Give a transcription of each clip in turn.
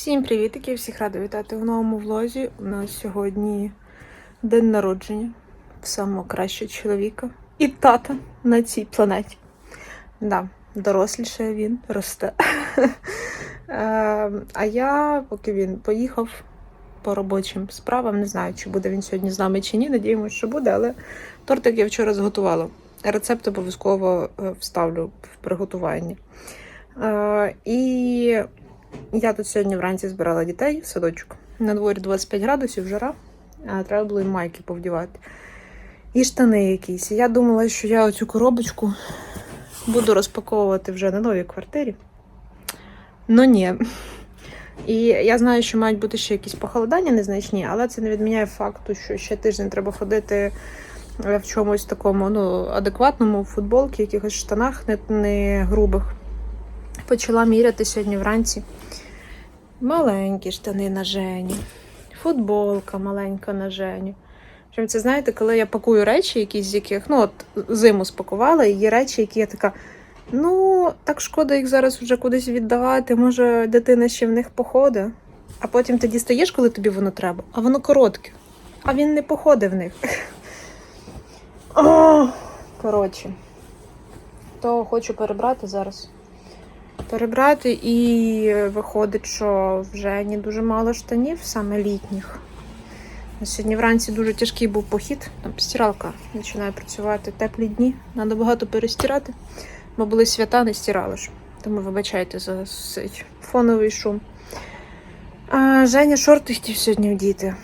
Всім привітики! Всіх рада вітати в новому влозі. У нас сьогодні день народження самого кращого чоловіка і тата на цій планеті. Да, доросліше він росте. Е, А я, поки він поїхав по робочим справам, не знаю, чи буде він сьогодні з нами чи ні. Надіємося, що буде, але тортик я вчора зготувала. Рецепт обов'язково е, вставлю в приготуванні. Е, І я тут сьогодні вранці збирала дітей в садочок. На дворі 25 градусів жара, а треба було їм майки повдівати. І штани якісь. Я думала, що я оцю коробочку буду розпаковувати вже на новій квартирі. Ну ні. І я знаю, що мають бути ще якісь похолодання незначні, але це не відміняє факту, що ще тиждень треба ходити в чомусь такому ну, адекватному, в футболці, якихось штанах не, не грубих. Почала міряти сьогодні вранці. Маленькі штани на Жені, футболка маленька на Жені. Причому це знаєте, коли я пакую речі, якісь з яких, ну от зиму спакувала, і є речі, які я така. Ну, так шкода їх зараз вже кудись віддавати. Може, дитина ще в них походить. А потім ти дістаєш, коли тобі воно треба, а воно коротке. А він не походить в них. Коротше, то хочу перебрати зараз перебрати, і виходить, що вже не дуже мало штанів, саме літніх. Сьогодні вранці дуже тяжкий був похід. Там стиралка починає працювати теплі дні. Треба багато перестирати, бо були свята, не стирали ж. Тому вибачайте за цей фоновий шум. А, Женя шорти хотів сьогодні вдіти.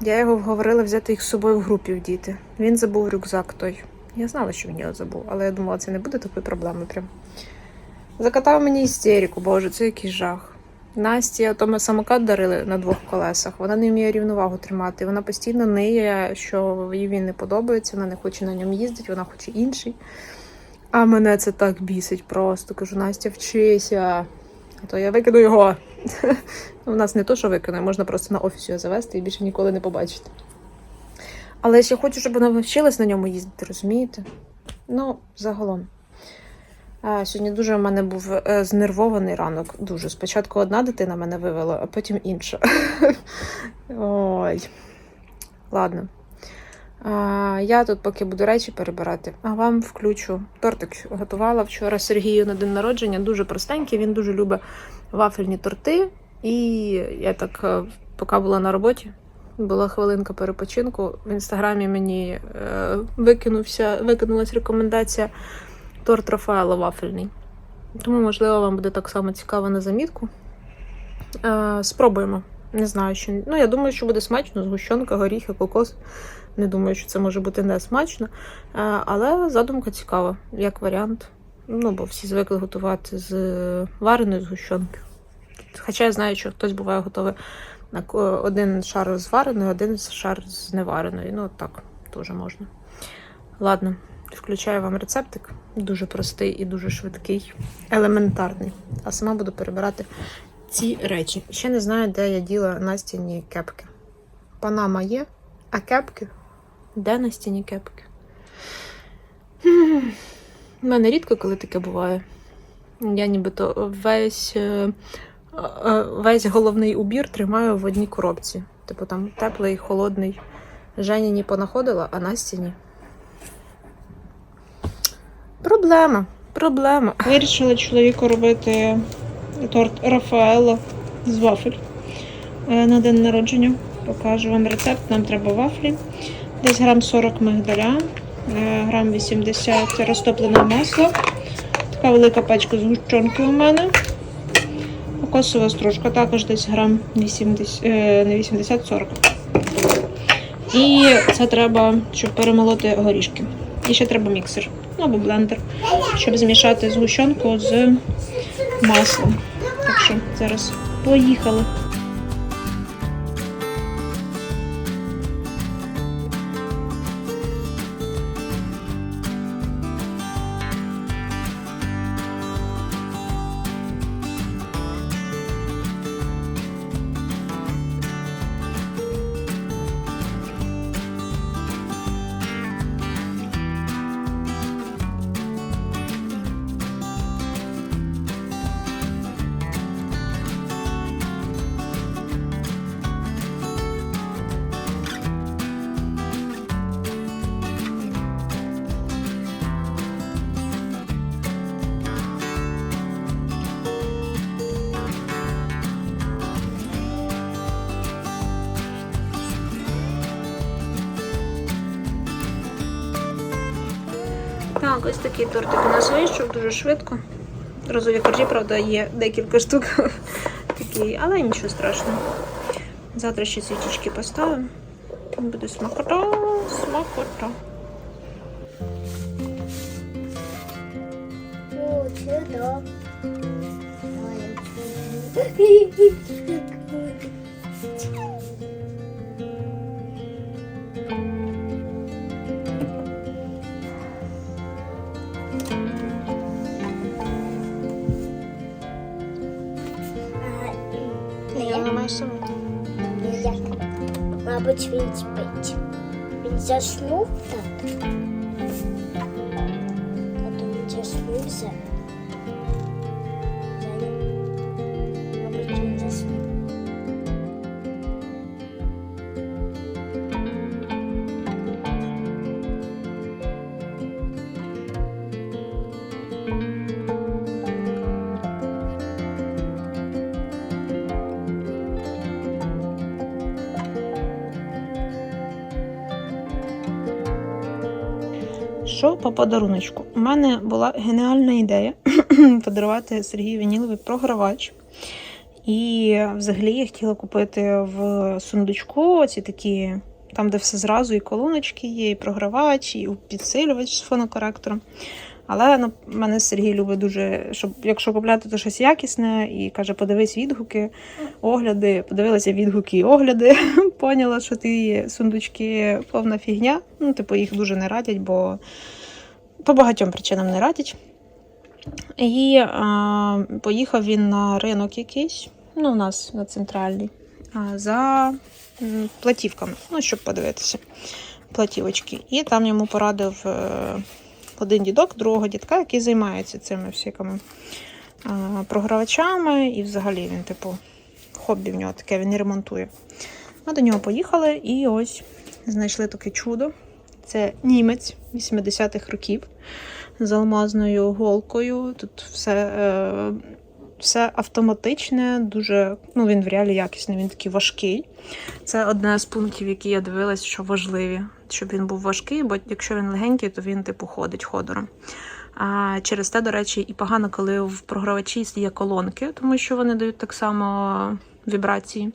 Я його вговорила взяти їх з собою в групі вдіти. Він забув рюкзак той. Я знала, що він його забув, але я думала, це не буде такої проблеми. Прям. Закатав мені істерику, боже, це якийсь жах. Насті, то ми самокат дарили на двох колесах. Вона не вміє рівновагу тримати. Вона постійно ниє, що їй він не подобається, вона не хоче на ньому їздити, вона хоче інший. А мене це так бісить просто. Кажу, Настя, вчися. А то я викину його. У нас не то, що викину, можна просто на офіс його завести і більше ніколи не побачити. Але я хочу, щоб вона навчилась на ньому їздити, розумієте? Ну, загалом. Сьогодні дуже в мене був е, знервований ранок. Дуже. Спочатку одна дитина мене вивела, а потім інша. Ой. Ладно. Я тут поки буду речі перебирати, а вам включу. Тортик готувала вчора Сергію на день народження. Дуже простенький, він дуже любить вафельні торти. І я так, е, поки була на роботі, була хвилинка перепочинку. В інстаграмі мені е, викинувся, викинулась рекомендація торт Рафаела вафельний. Тому, можливо, вам буде так само цікаво на замітку. Е, спробуємо. Не знаю, що. Ну, я думаю, що буде смачно, згущенка, горіхи, кокос. Не думаю, що це може бути не смачно. Е, але задумка цікава, як варіант. Ну, бо всі звикли готувати з вареної згущенки. Хоча я знаю, що хтось буває готовий один шар з вареною, один шар з невареною. Ну, так, теж можна. Ладно, включаю вам рецептик. Дуже простий і дуже швидкий, елементарний. А сама буду перебирати ці речі. Ще не знаю, де я діла Настіні кепки. Панама є, а кепки? Де Настіні кепки? У мене рідко коли таке буває. Я нібито весь, е, е, весь головний убір тримаю в одній коробці. Типу там теплий, холодний. Жені не понаходила, а Насті ні. Проблема. Проблема. Вирішила чоловіку робити торт Рафаело з вафель е, на день народження. Покажу вам рецепт. Нам треба вафлі. Десь грам 40 мигдаля, е, грам 80 розтопленого масла. Така велика пачка згущенки у мене. Кокосова стружка, також десь грам 80, е, не 80-40. І це треба, щоб перемолоти горішки. І ще треба міксер ну, або блендер, щоб змішати згущенку з маслом. Так що зараз поїхали. Такий тортик у нас вийшов дуже швидко. Розові коржі, правда, є декілька штук. Такі, але нічого страшного. Завтра ще свічечки поставимо. Буде смакота, смакота. О, це да. Я Мабуть, він спить. Він заснув так. Тато він Що по подаруночку? У мене була геніальна ідея подарувати Сергію Вінілові програвач. І взагалі я хотіла купити в сундучку ці такі, там, де все зразу, і колоночки є, і програвач, і підсилювач з фонокоректором. Але ну, мене Сергій любить дуже, щоб якщо купляти, то щось якісне, і каже, подивись відгуки, огляди. Подивилася відгуки і огляди. Поняла, що ті сундучки повна фігня. Ну, типу, їх дуже не радять, бо по багатьом причинам не радять. І а, поїхав він на ринок якийсь, ну, у нас на центральний, а, за платівками, ну, щоб подивитися платівочки. І там йому порадив е, один дідок, другого дідка, який займається цими всякими програвачами. І взагалі він, типу, хобі в нього таке, він і ремонтує. Ми до нього поїхали і ось знайшли таке чудо. Це німець 80-х років з алмазною голкою. Тут все, е, все автоматичне, дуже, ну він в реалі якісний, він такий важкий. Це одне з пунктів, які я дивилась, що важливі, щоб він був важкий, бо якщо він легенький, то він типу ходить ходором. А через те, до речі, і погано, коли в програвачі є колонки, тому що вони дають так само вібрації.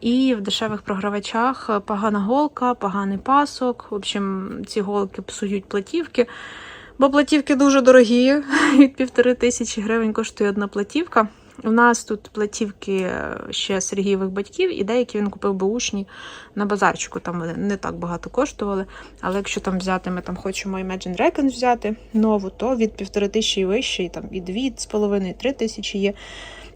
І в дешевих програвачах погана голка, поганий пасок. В общем, ці голки псують платівки. Бо платівки дуже дорогі. Від півтори тисячі гривень коштує одна платівка. У нас тут платівки е, ще Сергієвих батьків, і деякі він купив беушні на базарчику. Там вони не так багато коштували. Але якщо там взяти, ми там хочемо Imagine Dragons взяти нову, то від півтори тисячі і вище, і там і дві з половиною, і три тисячі є.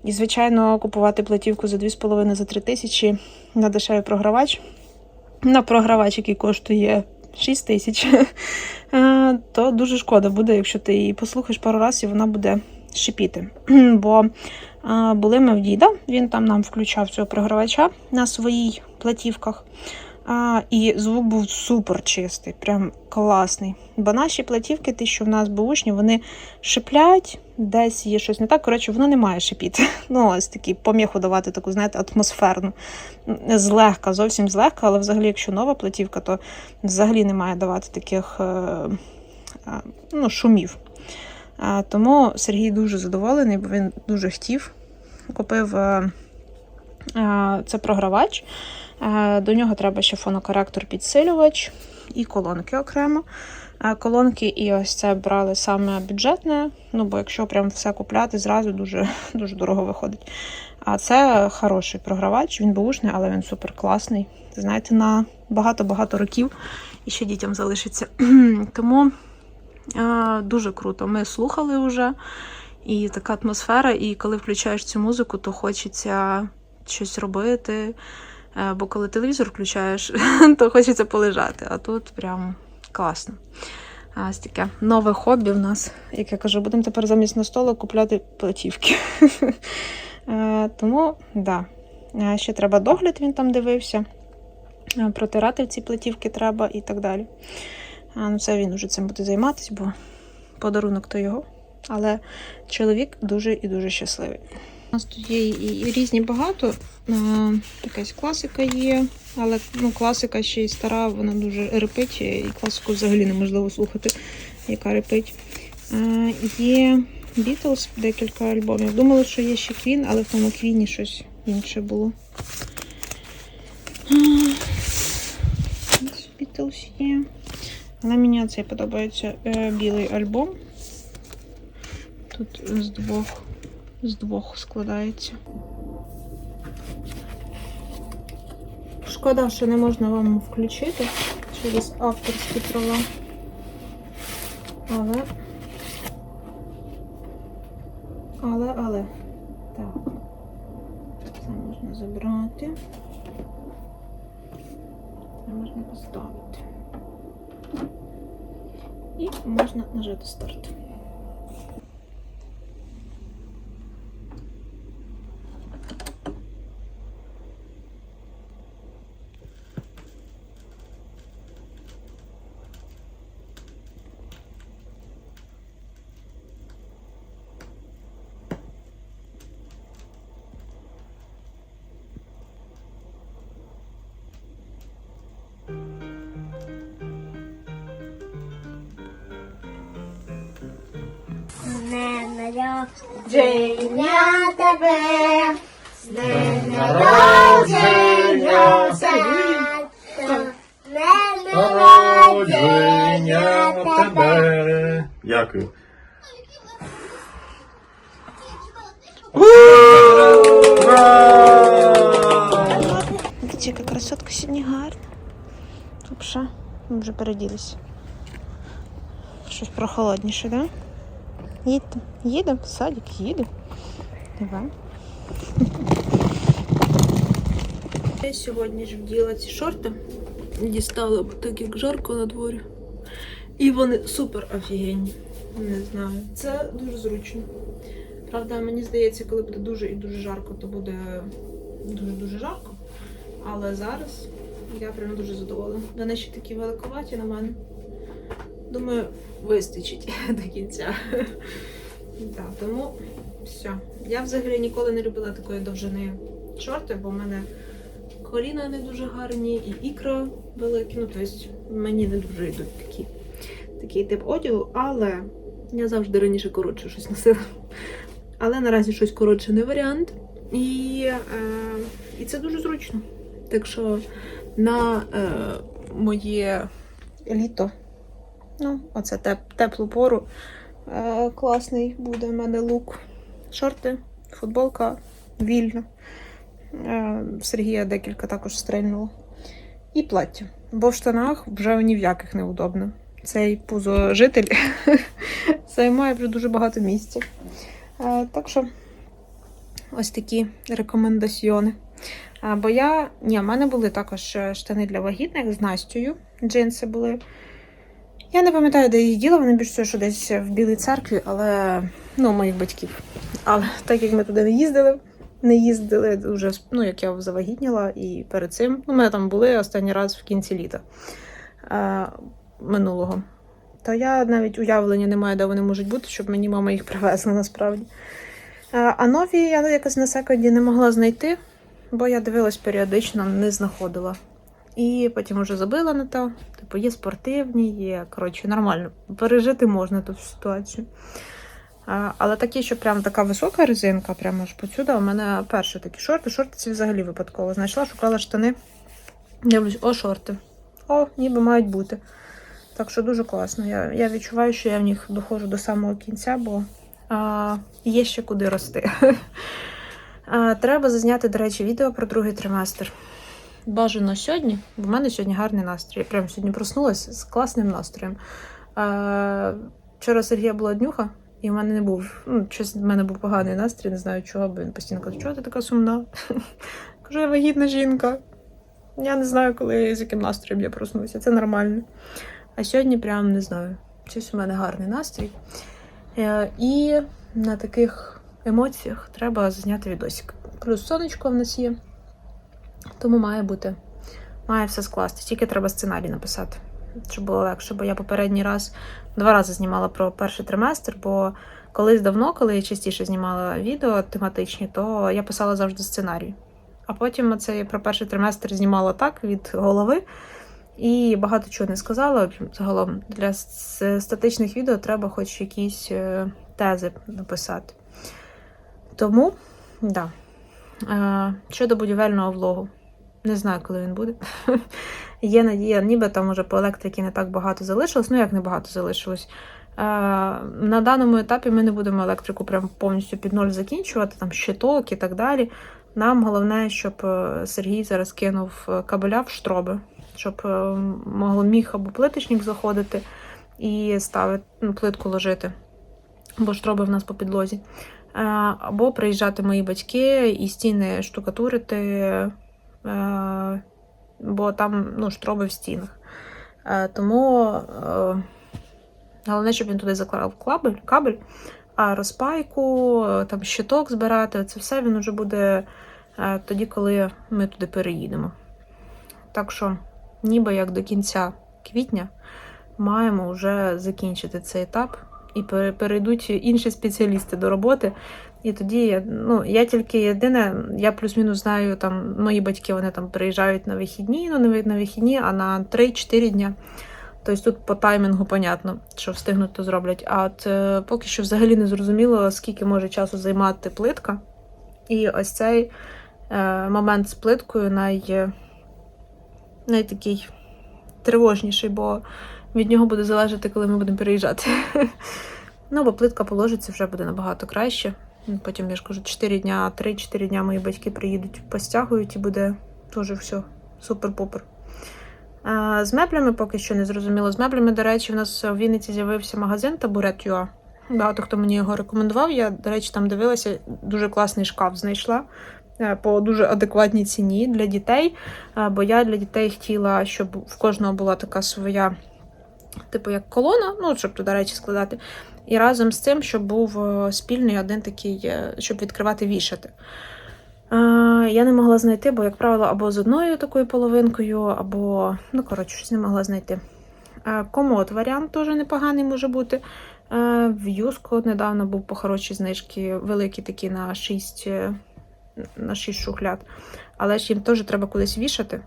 І, звичайно, купувати платівку за 2,5 за 3 тисячі на дешевий програвач. На програвач, який коштує 6 тисяч, е, то дуже шкода буде, якщо ти її послухаєш пару разів, і вона буде шипіти. Бо були ми в діда, він там нам включав цього програвача на своїй платівках. А, і звук був супер чистий, прям класний. Бо наші платівки, ті, що в нас бушні, вони шиплять, десь є щось не так. Коротше, воно не має шипіти. Ну, ось такі поміху давати таку, знаєте, атмосферну. Злегка, зовсім злегка, але взагалі, якщо нова платівка, то взагалі не має давати таких е, е, ну, шумів. Тому Сергій дуже задоволений, бо він дуже хотів. Купив е, е, це програвач. Е, До нього треба ще фонокоректор підсилювач і колонки окремо. Колонки і ось це брали саме бюджетне, ну бо якщо прям все купляти, зразу дуже, дуже дорого виходить. А це хороший програвач, він бушний, але він супер класний. Знаєте, на багато-багато років і ще дітям залишиться. Тому дуже круто. Ми слухали вже, і така атмосфера, і коли включаєш цю музику, то хочеться щось робити. Е, Бо коли телевізор включаєш, то хочеться полежати. А тут прям класно. Ось таке нове хобі в нас. Як я кажу, будемо тепер замість на столу купляти платівки. Е, Тому, да. Е, Ще треба догляд, він там дивився. Протирати ці платівки треба і так далі. А, Ну, це він уже цим буде займатися, бо подарунок то його. Але чоловік дуже і дуже щасливий. У нас тут є і, різні багато. Якась класика є, але ну, класика ще й стара, вона дуже репить, і класику взагалі неможливо слухати яка репить. Є Beatles, декілька альбомів. Думала, що є ще Queen, але в тому Квіні щось інше було. Beatles є. Але мені цей подобається е, білий альбом. Тут з двох, з двох складається. Шкода, що не можна вам включити через авторські права. Але. Але, але. Так. Це можна забрати. Це можна поставити. І можна нажати старт. Народження тебе, з днем народження народження тебе. Дякую. Дивіться, яка красотка сьогодні гарна. Лапша. Ми вже переділися. Щось прохолодніше, да? Їдемо. Їдемо в садик, їдемо. Давай. Я сьогодні ж вділа ці шорти. Дістала, бо так як жарко на дворі. І вони супер офігенні. Не знаю. Це дуже зручно. Правда, мені здається, коли буде дуже і дуже жарко, то буде дуже-дуже жарко. Але зараз я прям дуже задоволена. Вони ще такі великоваті на мене. Думаю, вистачить до кінця. Так, тому все. Я взагалі ніколи не любила такої довжини шорти, бо в мене коліна не дуже гарні і ікра великі. Ну, тобто мені не дуже йдуть такі, такий тип одягу, але я завжди раніше коротше щось носила. Але наразі щось коротше не варіант. І, е, і це дуже зручно. Так що на е, моє літо, ну, оце теп, теплу пору. Е, класний буде в мене лук. Шорти, футболка, вільно. Е, Сергія декілька також стрельнуло. І плаття. Бо в штанах вже ні в яких не удобно. Цей пузожитель займає вже дуже багато місця. Е, Так що ось такі рекомендаціони. Е, Бо я. Ні, в мене були також е, штани для вагітних з Настю. Джинси були. Я не пам'ятаю, де їх діла, вони більш що десь в Білій церкві, але ну, моїх батьків. Але так як ми туди не їздили, не їздили вже, ну, як я завагітніла, і перед цим. Ну, ми там були останній раз в кінці літа е, минулого. То я навіть уявлення не маю, де вони можуть бути, щоб мені мама їх привезла насправді. Е, А нові я якось на секунді не могла знайти, бо я дивилась періодично, не знаходила. І потім вже забила на то. Типу, є спортивні, є, коротше, нормально. Пережити можна ту ситуацію. А, але такі, що прям така висока резинка, прямо аж посюди, у мене перші такі шорти. Шорти ці взагалі випадково. Знайшла, шукала штани. Дивлюсь, о, шорти. О, ніби мають бути. Так що дуже класно. Я, я відчуваю, що я в них доходжу до самого кінця, бо а, є ще куди рости. А, треба зазняти, до речі, відео про другий триместр. Бажано сьогодні, в мене сьогодні гарний настрій. Я прямо сьогодні проснулася з класним настроєм. А, вчора Сергія була днюха, і в мене не був. Ну, щось в мене був поганий настрій, не знаю чого, бо він постійно каже, чого ти така сумна? Кажу, я вагітна жінка. Я не знаю, коли з яким настроєм я проснуся. Це нормально. А сьогодні прям не знаю. Щось у мене гарний настрій. Е, І на таких емоціях треба зняти відосик. Плюс сонечко в нас є. Тому має бути. Має все скласти. Тільки треба сценарій написати, щоб було легше. Бо я попередній раз два рази знімала про перший триместр, бо колись давно, коли я частіше знімала відео тематичні, то я писала завжди сценарій. А потім це про перший триместр знімала так від голови. І багато чого не сказала. Загалом для статичних відео треба хоч якісь е, тези написати. Тому, да. Е, щодо будівельного влогу. Не знаю, коли він буде. Є надія, ніби там уже по електриці не так багато залишилось. Ну, як не багато залишилось. На даному етапі ми не будемо електрику прям повністю під ноль закінчувати, там щиток і так далі. Нам головне, щоб е, Сергій зараз кинув е, кабеля в штроби, щоб е, могло міг або плиточник заходити і ставити ну, плитку ложити, бо штроби в нас по підлозі. Або приїжджати мої батьки і стіни штукатурити, бо там ну, штроби в стінах. Е, Тому е, головне, щоб він туди заклав кабель, кабель а розпайку, е, там щиток збирати, це все він уже буде е, тоді, коли ми туди переїдемо. Так що, ніби як до кінця квітня маємо вже закінчити цей етап і перейдуть інші спеціалісти до роботи. І тоді ну, я тільки єдине, я плюс-мінус знаю, там мої батьки вони там приїжджають на вихідні, ну не на вихідні, а на 3-4 дня. Тобто тут по таймінгу понятно, що встигнуть, то зроблять. А от е, поки що взагалі не зрозуміло, скільки може часу займати плитка. І ось цей е, момент з плиткою най, найтакий тривожніший, бо від нього буде залежати, коли ми будемо переїжджати. ну, бо плитка положиться вже буде набагато краще. Потім я ж кажу, 4 дня, 3-4 дня мої батьки приїдуть, постягують і буде дуже все супер-пупер. З меблями поки що не зрозуміло. З меблями, до речі, в нас в Вінниці з'явився магазин Табурет.ua. Багато хто мені його рекомендував. Я, до речі, там дивилася, дуже класний шкаф знайшла е, по дуже адекватній ціні для дітей. Е, Бо я для дітей хотіла, щоб в кожного була така своя, типу, як колона, ну, щоб туди речі складати. І разом з цим, щоб був е, спільний один такий, е, щоб відкривати вішати. Е, Я не могла знайти, бо, як правило, або з одною такою половинкою, або, ну, коротше, щось не могла знайти. Комод варіант теж непоганий може бути. В Юско недавно був по хорошій знижки, великі такі на 6, е, на 6 шухляд. Але ж їм теж треба кудись вішати.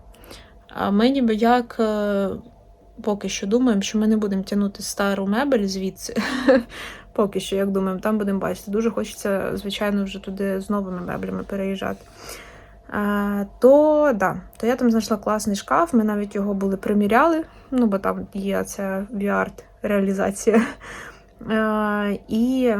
А ми ніби як поки що думаємо, що ми не будемо тягнути стару мебель звідси. Поки що, як думаємо, там будемо бачити. Дуже хочеться, звичайно, вже туди з новими меблями переїжджати. А, то, да, то я там знайшла класний шкаф, ми навіть його були приміряли, ну, бо там є ця VR-реалізація. І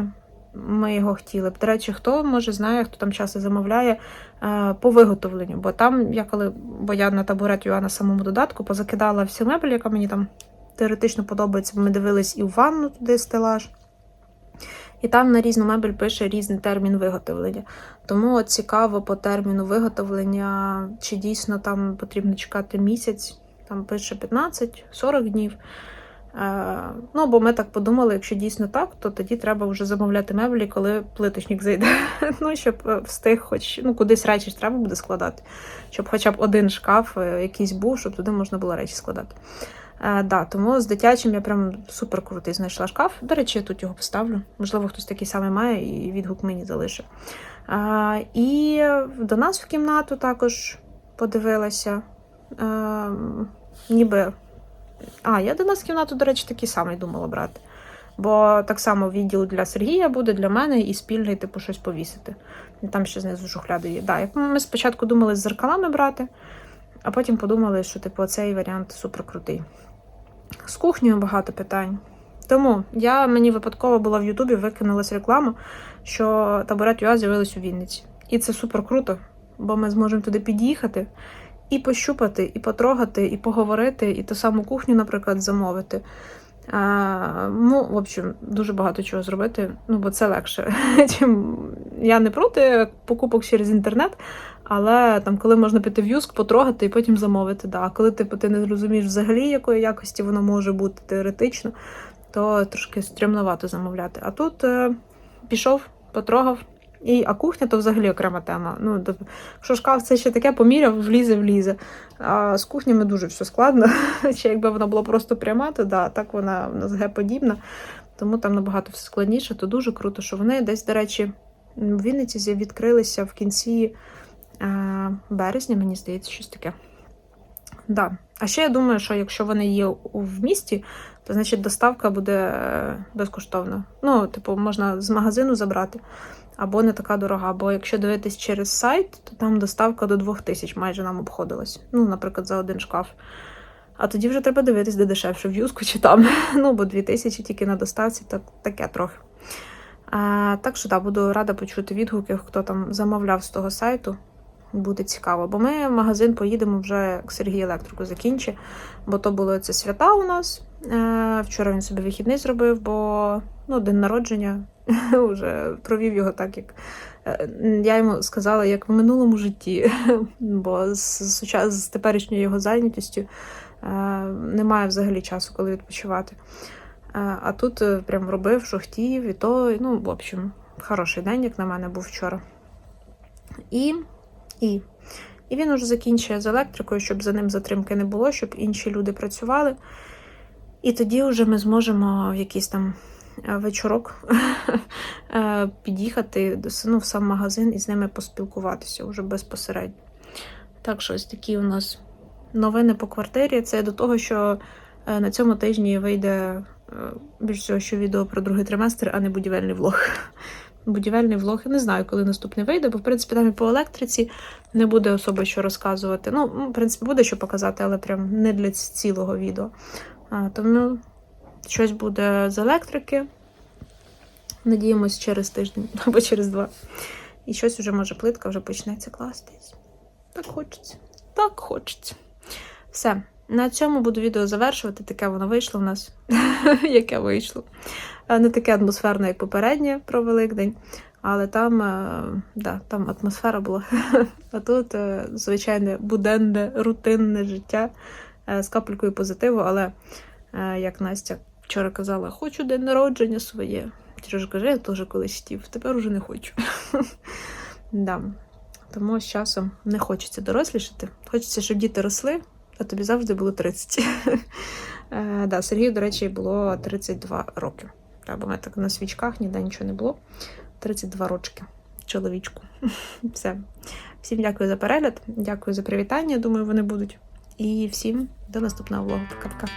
ми його хотіли. До речі, хто може знає, хто там часто замовляє е, по виготовленню. Бо там я коли, бо я на табурет на самому додатку позакидала всю мебель, яка мені там теоретично подобається. бо Ми дивились і в ванну туди стелаж. І там на різну мебель пише різний термін виготовлення. Тому от цікаво по терміну виготовлення, чи дійсно там потрібно чекати місяць, там пише 15-40 днів. Е, ну, бо ми так подумали, якщо дійсно так, то тоді треба вже замовляти меблі, коли плиточник зайде. ну, щоб е, встиг, хоч ну, кудись речі ж треба буде складати, щоб хоча б один шкаф е, якийсь був, щоб туди можна було речі складати. Е, да, тому з дитячим я прям супер крутий знайшла шкаф. До речі, я тут його поставлю. Можливо, хтось такий самий має і відгук мені залишив. Е, і до нас в кімнату також подивилася. Е, ніби. А, я до нас в кімнату, до речі, такий самий думала брати. Бо так само відділ для Сергія буде для мене і спільний, типу, щось повісити. Там ще знизу шухляди є. Да, ми спочатку думали з зеркалами брати, а потім подумали, що типу, цей варіант супер крутий. З кухнею багато питань. Тому я мені випадково була в Ютубі, викинулась реклама, що табурет ЮА з'явилась у Вінниці. І це супер круто, бо ми зможемо туди під'їхати і пощупати, і потрогати, і поговорити, і ту саму кухню, наприклад, замовити. А, ну, в общем, дуже багато чого зробити, ну, бо це легше. Я не проти покупок через інтернет, але там, коли можна піти в юск, потрогати і потім замовити. Да. А коли типу, ти не розумієш взагалі, якої якості воно може бути теоретично, то трошки стрімновато замовляти. А тут е, пішов, потрогав. І, а кухня то взагалі окрема тема. Ну, тобто, шкаф це ще таке, поміряв, влізе, влізе. А з кухнями дуже все складно. Чи якби вона була просто пряма, то да, так вона в нас Г-подібна, тому там набагато все складніше, то дуже круто, що вони десь, до речі, в Вінниці відкрилися в кінці е, березня, мені здається, щось таке. Да. А ще я думаю, що якщо вони є в місті, то значить доставка буде е, безкоштовна. Ну, типу, можна з магазину забрати, або не така дорога. Бо якщо дивитись через сайт, то там доставка до 2000 майже нам обходилась. Ну, наприклад, за один шкаф. А тоді вже треба дивитись, де дешевше, в юску чи там. Ну, бо 2000 тільки на доставці, так, таке трохи. А, так що так, буду рада почути відгуки, хто там замовляв з того сайту. Буде цікаво. Бо ми в магазин поїдемо вже як Сергій електрику закінчить, бо то були це свята у нас. Е, вчора він собі вихідний зробив, бо ну, день народження вже провів його так, як е, я йому сказала, як в минулому житті. Бо з, з теперішньою його зайнятістю е, немає взагалі часу, коли відпочивати. А тут прям робив, що хотів, і то, ну, в общем, хороший день, як на мене, був вчора. І, і, і він уже закінчує з електрикою, щоб за ним затримки не було, щоб інші люди працювали. І тоді вже ми зможемо в якийсь там е, вечорок е, під'їхати ну, в сам магазин і з ними поспілкуватися вже безпосередньо. Так що ось такі у нас новини по квартирі. Це до того, що е, на цьому тижні вийде більш всього, що відео про другий триместр, а не будівельний влог. Будівельний влог, я не знаю, коли наступний вийде, бо в принципі там і по електриці не буде особо що розказувати. Ну, в принципі, буде що показати, але прям не для цілого відео. Тому щось буде з електрики. Надіємось через тиждень або через два. І щось вже, може, плитка вже почнеться кластись. Так хочеться. Так хочеться. Все. На цьому буду відео завершувати. Таке воно вийшло в нас, яке вийшло. Е, Не таке атмосферне, як попереднє про Великдень, але там, е, да, там атмосфера була. А тут е, звичайне буденне, рутинне життя з капелькою позитиву, але е, як Настя вчора казала, хочу день народження своє. Сережа каже, я теж колись хотів, тепер уже не хочу. да. Тому з часом не хочеться дорослішати. Хочеться, щоб діти росли, а тобі завжди було 30. Е, да, Сергію, до речі, було 32 роки. Та, бо ми так на свічках ніде нічого не було. 32 рочки чоловічку. Все. Всім дякую за перегляд, дякую за привітання. Думаю, вони будуть. І всім до наступного влогу. Пока-пока.